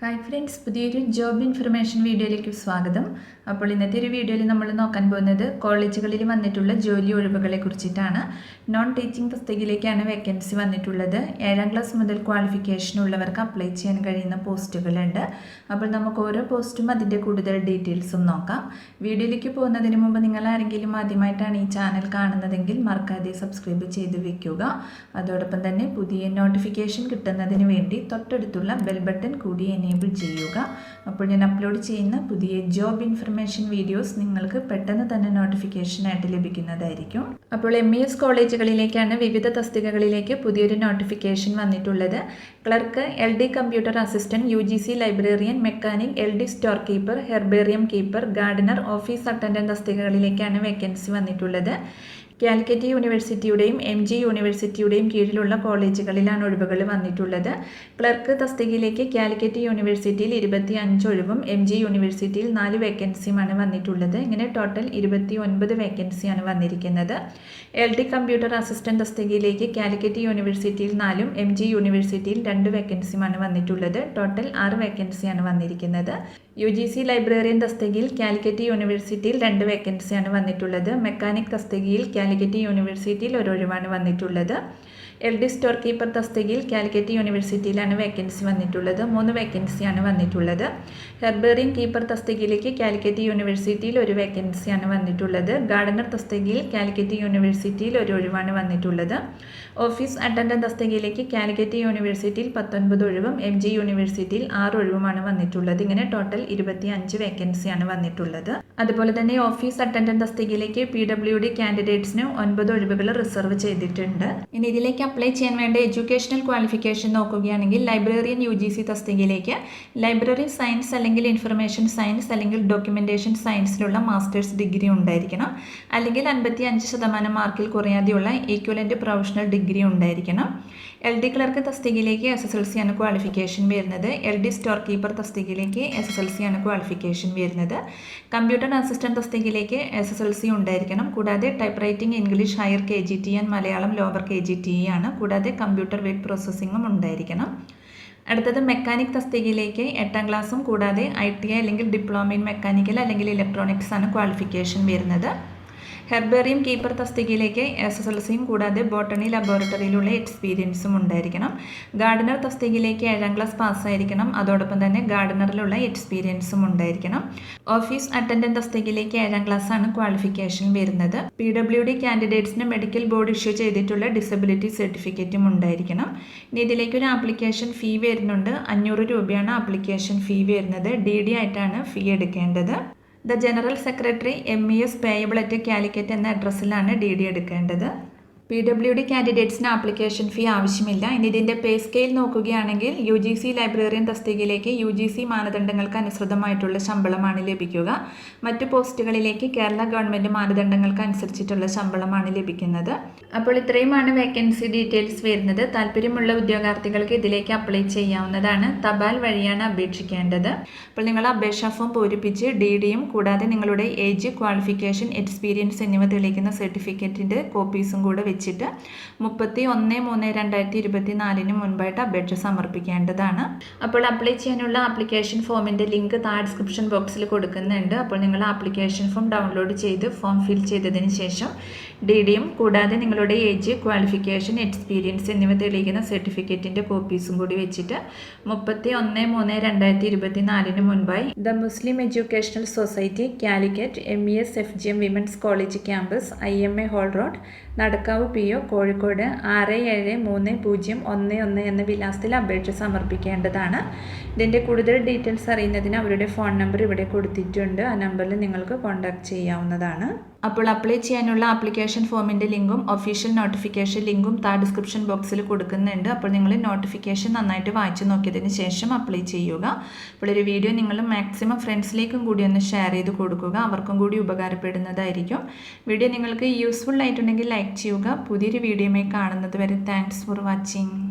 Hi friends പുതിയൊരു job information വീഡിയോയിലേക്ക് സ്വാഗതം. അപ്പോൾ ഇന്നത്തെ ഒരു വീഡിയോയിൽ നമ്മൾ നോക്കാൻ പോകുന്നത് കോളേജുകളിൽ വന്നിട്ടുള്ള ജോലി ഒഴിവുകളെ കുറിച്ചിട്ടാണ്. നോൺ ടീച്ചിങ് പുസ്തകയിലേക്കാണ് വേക്കൻസി വന്നിട്ടുള്ളത്. ഏഴാം ക്ലാസ് മുതൽ ക്വാളിഫിക്കേഷൻ ഉള്ളവർക്ക് അപ്ലൈ ചെയ്യാൻ കഴിയുന്ന പോസ്റ്റുകളുണ്ട് അപ്പോൾ നമുക്ക് ഓരോ പോസ്റ്റും അതിന്റെ കൂടുതൽ ഡീറ്റെയിൽസും നോക്കാം. വീഡിയോയിലേക്ക് പോകുന്നതിന് മുമ്പ് നിങ്ങൾ ആരെങ്കിലും ആദ്യമായിട്ടാണ് ഈ ചാനൽ കാണുന്നതെങ്കിൽ മറക്കാതെ സബ്സ്ക്രൈബ് ചെയ്ത് വെക്കുക. അതോടൊപ്പം തന്നെ പുതിയ നോട്ടിഫിക്കേഷൻ കിട്ടുന്നതിന് വേണ്ടി തൊട്ടടുത്തുള്ള ബെൽ ബട്ടൺ കൂടി എനേബിൾ ചെയ്യുക. അപ്പോൾ ഞാൻ അപ്ലോഡ് ചെയ്യുന്ന പുതിയ ജോബ് ഇൻഫർമേഷൻ വീഡിയോസ് നിങ്ങൾക്ക് പെട്ടെന്ന് തന്നെ നോട്ടിഫിക്കേഷനായിട്ട് ലഭിക്കുന്നതായിരിക്കും. അപ്പോൾ എം ഇ എസ് കോളേജുകളിലേക്കാണ് വിവിധ തസ്തികകളിലേക്ക് പുതിയൊരു നോട്ടിഫിക്കേഷൻ വന്നിട്ടുള്ളത്. Clerk L D computer assistant U G C librarian mechanic L D store keeper herbarium keeper gardener office attendant തസ്തികകളിലേക്കാണ് vacancy വന്നിട്ടുള്ളത്. കാലിക്കറ്റ് യൂണിവേഴ്സിറ്റിയുടെയും എം ജി യൂണിവേഴ്സിറ്റിയുടെയും കീഴിലുള്ള കോളേജുകളിലാണ് ഒഴിവുകൾ വന്നിട്ടുള്ളത്. ക്ലർക്ക് തസ്തികയിലേക്ക് കാലിക്കറ്റ് യൂണിവേഴ്സിറ്റിയിൽ ഇരുപത്തി അഞ്ച് ഒഴിവും എം ജി യൂണിവേഴ്സിറ്റിയിൽ നാല് വേക്കൻസിയുമാണ് വന്നിട്ടുള്ളത്. ഇങ്ങനെ ടോട്ടൽ ഇരുപത്തി ഒൻപത് വേക്കൻസിയാണ് വന്നിരിക്കുന്നത്. എൽ ഡി കമ്പ്യൂട്ടർ അസിസ്റ്റന്റ് തസ്തികയിലേക്ക് കാലിക്കറ്റ് യൂണിവേഴ്സിറ്റിയിൽ നാലും എം ജി യൂണിവേഴ്സിറ്റിയിൽ രണ്ട് വേക്കൻസിയുമാണ് വന്നിട്ടുള്ളത്. ടോട്ടൽ ആറ് വേക്കൻസിയാണ് വന്നിരിക്കുന്നത്. യു ജി സി ലൈബ്രറിയൻ തസ്തികയിൽ കാലിക്കറ്റ് യൂണിവേഴ്സിറ്റിയിൽ രണ്ട് വേക്കൻസിയാണ് വന്നിട്ടുള്ളത്. മെക്കാനിക് തസ്തികയിൽ കാലിക്കറ്റ് യൂണിവേഴ്സിറ്റിയിൽ ഒരു ഒഴിവാണ് വന്നിട്ടുള്ളത്. എൽ ഡി സ്റ്റോർ കീപ്പർ തസ്തികയിൽ കാലിക്കറ്റ് യൂണിവേഴ്സിറ്റിയിലാണ് വേക്കൻസി വന്നിട്ടുള്ളത്. മൂന്ന് വേക്കൻസിയാണ് വന്നിട്ടുള്ളത്. ഹെർബേറിയം കീപ്പർ തസ്തികയിലേക്ക് കാലിക്കറ്റ് യൂണിവേഴ്സിറ്റിയിൽ ഒരു വേക്കൻസിയാണ് വന്നിട്ടുള്ളത്. ഗാർഡനർ തസ്തികയിൽ കാലിക്കറ്റ് യൂണിവേഴ്സിറ്റിയിൽ ഒരു ഒഴിവാണ് വന്നിട്ടുള്ളത്. ഓഫീസ് അറ്റൻഡന്റ് തസ്തികയിലേക്ക് കാലിക്കറ്റ് യൂണിവേഴ്സിറ്റിയിൽ പത്തൊൻപത് ഒഴിവും എം ജി യൂണിവേഴ്സിറ്റിയിൽ ആറ് ഒഴിവുമാണ് വന്നിട്ടുള്ളത്. ഇങ്ങനെ ടോട്ടൽ ഇരുപത്തി അഞ്ച് വേക്കൻസിയാണ് വന്നിട്ടുള്ളത്. അതുപോലെ തന്നെ ഓഫീസ് അറ്റൻഡന്റ് തസ്തികയിലേക്ക് പി ഡബ്ല്യു ഡി കാൻഡിഡേറ്റ്സിന് ഒൻപത് ഒഴിവുകൾ റിസർവ് ചെയ്തിട്ടുണ്ട്. ഇനി ഇതിലേക്ക് അപ്ലൈ ചെയ്യാൻ വേണ്ട എഡ്യൂക്കേഷണൽ ക്വാളിഫിക്കേഷൻ നോക്കുകയാണെങ്കിൽ ലൈബ്രറിയൻ യു ജി സി തസ്തികയിലേക്ക് ലൈബ്രറി സയൻസ് അല്ലെങ്കിൽ ഇൻഫർമേഷൻ സയൻസ് അല്ലെങ്കിൽ ഡോക്യുമെന്റേഷൻ സയൻസിലുള്ള മാസ്റ്റേഴ്സ് ഡിഗ്രി ഉണ്ടായിരിക്കണം. അല്ലെങ്കിൽ അൻപത്തി അഞ്ച് ശതമാനം മാർക്കിൽ കുറയാതെയുള്ള ഈക്വലന്റ് പ്രൊഫഷണൽ ഡിഗ്രി ഉണ്ടായിരിക്കണം. എൽ ഡി ക്ലർക്ക് തസ്തികയിലേക്ക് എസ് എസ് എൽ സി ആണ് ക്വാളിഫിക്കേഷൻ വരുന്നത്. എൽ ഡി സ്റ്റോർ കീപ്പർ തസ്തികയിലേക്ക് എസ് എസ് എൽ ആണ് ക്വാളിഫിക്കേഷൻ വരുന്നത്. കമ്പ്യൂട്ടർ അസിസ്റ്റന്റ് തസ്തികയിലേക്ക് എസ് എസ് എൽ സി ഉണ്ടായിരിക്കണം. കൂടാതെ typewriting English higher K G T and Malayalam lower K G T ആണ്. കൂടാതെ കമ്പ്യൂട്ടർ വേഡ് പ്രോസസ്സിങ്ങും ഉണ്ടായിരിക്കണം. അടുത്തത് മെക്കാനിക് തസ്തികയിലേക്ക് എട്ടാം ക്ലാസ്സും കൂടാതെ ഐ ടി ഐ അല്ലെങ്കിൽ ഡിപ്ലോമ ഇൻ മെക്കാനിക്കൽ അല്ലെങ്കിൽ ഇലക്ട്രോണിക്സ് ആണ് ക്വാളിഫിക്കേഷൻ വരുന്നത്. ഹെർബേറിയം കീപ്പർ തസ്തികയിലേക്ക് എസ് എസ് എൽ സിയും കൂടാതെ ബോട്ടണി ലബോറട്ടറിയിലുള്ള എക്സ്പീരിയൻസും ഉണ്ടായിരിക്കണം. ഗാർഡനർ തസ്തികയിലേക്ക് ഏഴാം ക്ലാസ് പാസ്സായിരിക്കണം. അതോടൊപ്പം തന്നെ ഗാർഡനറിലുള്ള എക്സ്പീരിയൻസും ഉണ്ടായിരിക്കണം. ഓഫീസ് അറ്റൻഡന്റ് തസ്തികയിലേക്ക് ഏഴാം ക്ലാസ് ആണ് ക്വാളിഫിക്കേഷൻ വരുന്നത്. പി ഡബ്ല്യു ഡി കാൻഡിഡേറ്റ്സിന് മെഡിക്കൽ ബോർഡ് ഇഷ്യൂ ചെയ്തിട്ടുള്ള ഡിസബിലിറ്റി സർട്ടിഫിക്കറ്റും ഉണ്ടായിരിക്കണം. ഇനി ഇതിലേക്ക് ഒരു ആപ്ലിക്കേഷൻ ഫീ വരുന്നുണ്ട്. അഞ്ഞൂറ് രൂപയാണ് ആപ്ലിക്കേഷൻ ഫീ വരുന്നത്. ഡി ഡി ആയിട്ടാണ് ഫീ എടുക്കേണ്ടത്. The general secretary M E S payable at Calicut എന്ന അഡ്രസ്സിലാണ് ഡി ഡി എടുക്കേണ്ടത്. പി ഡബ്ല്യു ഡി കാൻഡിഡേറ്റ്സിന് ആപ്ലിക്കേഷൻ ഫീ ആവശ്യമില്ല. ഇനി ഇതിന്റെ പേ സ്കെയിൽ നോക്കുകയാണെങ്കിൽ യു ജി സി ലൈബ്രറിയൻ തസ്തികയിലേക്ക് യു ജി സി മാനദണ്ഡങ്ങൾക്ക് അനുസൃതമായിട്ടുള്ള ശമ്പളമാണ് ലഭിക്കുക. മറ്റു പോസ്റ്റുകളിലേക്ക് കേരള ഗവൺമെന്റ് മാനദണ്ഡങ്ങൾക്ക് അനുസരിച്ചിട്ടുള്ള ശമ്പളമാണ് ലഭിക്കുന്നത്. അപ്പോൾ ഇത്രയുമാണ് വേക്കൻസി ഡീറ്റെയിൽസ് വരുന്നത്. താല്പര്യമുള്ള ഉദ്യോഗാർത്ഥികൾക്ക് ഇതിലേക്ക് അപ്ലൈ ചെയ്യാവുന്നതാണ്. തപാൽ വഴിയാണ് അപേക്ഷിക്കേണ്ടത്. അപ്പോൾ നിങ്ങൾ അപേക്ഷാ ഫോം പൂരിപ്പിച്ച് ഡി ഡിയും കൂടാതെ നിങ്ങളുടെ ഏജ് ക്വാളിഫിക്കേഷൻ എക്സ്പീരിയൻസ് എന്നിവ തെളിയിക്കുന്ന സർട്ടിഫിക്കറ്റിന്റെ കോപ്പീസും കൂടെ വെച്ചിട്ട് മുപ്പത്തി ഒന്ന് മൂന്ന് രണ്ടായിരത്തി ഇരുപത്തി നാലിന് മുൻപായിട്ട് അപേക്ഷ സമർപ്പിക്കേണ്ടതാണ്. അപ്പോൾ അപ്ലൈ ചെയ്യാനുള്ള ആപ്ലിക്കേഷൻ ഫോമിന്റെ ലിങ്ക് താഴെ ഡിസ്ക്രിപ്ഷൻ ബോക്സിൽ കൊടുക്കുന്നുണ്ട്. അപ്പോൾ നിങ്ങൾ ആപ്ലിക്കേഷൻ ഫോം ഡൗൺലോഡ് ചെയ്ത് ഫോം ഫിൽ ചെയ്തതിന് ശേഷം ഡി ഡിയും കൂടാതെ നിങ്ങളുടെ ഏജ് ക്വാളിഫിക്കേഷൻ എക്സ്പീരിയൻസ് എന്നിവ തെളിയിക്കുന്ന സർട്ടിഫിക്കറ്റിന്റെ കോപ്പീസും കൂടി വെച്ചിട്ട് മുപ്പത്തി ഒന്ന് മൂന്ന് രണ്ടായിരത്തി ഇരുപത്തി നാലിന് മുൻപായി the Muslim educational society Calicut M E S F G M women's college campus I M A hall road Nadakkavu P O Kozhikode ആറ് ഏഴ് മൂന്ന് പൂജ്യം ഒന്ന് ഒന്ന് എന്ന വിലാസത്തിൽ അപേക്ഷ സമർപ്പിക്കേണ്ടതാണ്. ഇതിന്റെ കൂടുതൽ ഡീറ്റെയിൽസ് അറിയുന്നതിന് അവരുടെ ഫോൺ നമ്പർ ഇവിടെ കൊടുത്തിട്ടുണ്ട്. ആ നമ്പറിൽ നിങ്ങൾക്ക് കോൺടാക്ട് ചെയ്യാവുന്നതാണ്. അപ്പോൾ അപ്ലൈ ചെയ്യാനുള്ള ആപ്ലിക്കേഷൻ ഫോമിന്റെ ലിങ്കും ഒഫീഷ്യൽ നോട്ടിഫിക്കേഷൻ ലിങ്കും താ ഡിസ്ക്രിപ്ഷൻ ബോക്സിൽ കൊടുക്കുന്നുണ്ട്. അപ്പോൾ നിങ്ങൾ നോട്ടിഫിക്കേഷൻ നന്നായിട്ട് വായിച്ചു നോക്കിയതിന് ശേഷം അപ്ലൈ ചെയ്യുക. അപ്പോൾ ഒരു വീഡിയോ നിങ്ങൾ മാക്സിമം ഫ്രണ്ട്സിലേക്കും കൂടി ഒന്ന് ഷെയർ ചെയ്ത് കൊടുക്കുക. അവർക്കും കൂടി ഉപകാരപ്പെടുന്നതായിരിക്കും. വീഡിയോ നിങ്ങൾക്ക് യൂസ്ഫുൾ ആയിട്ടുണ്ടെങ്കിൽ ലൈക്ക് ചെയ്യുക. പുതിയൊരു വീഡിയോയുമായി കാണുന്നത് വരെ താങ്ക്സ് ഫോർ വാച്ചിങ്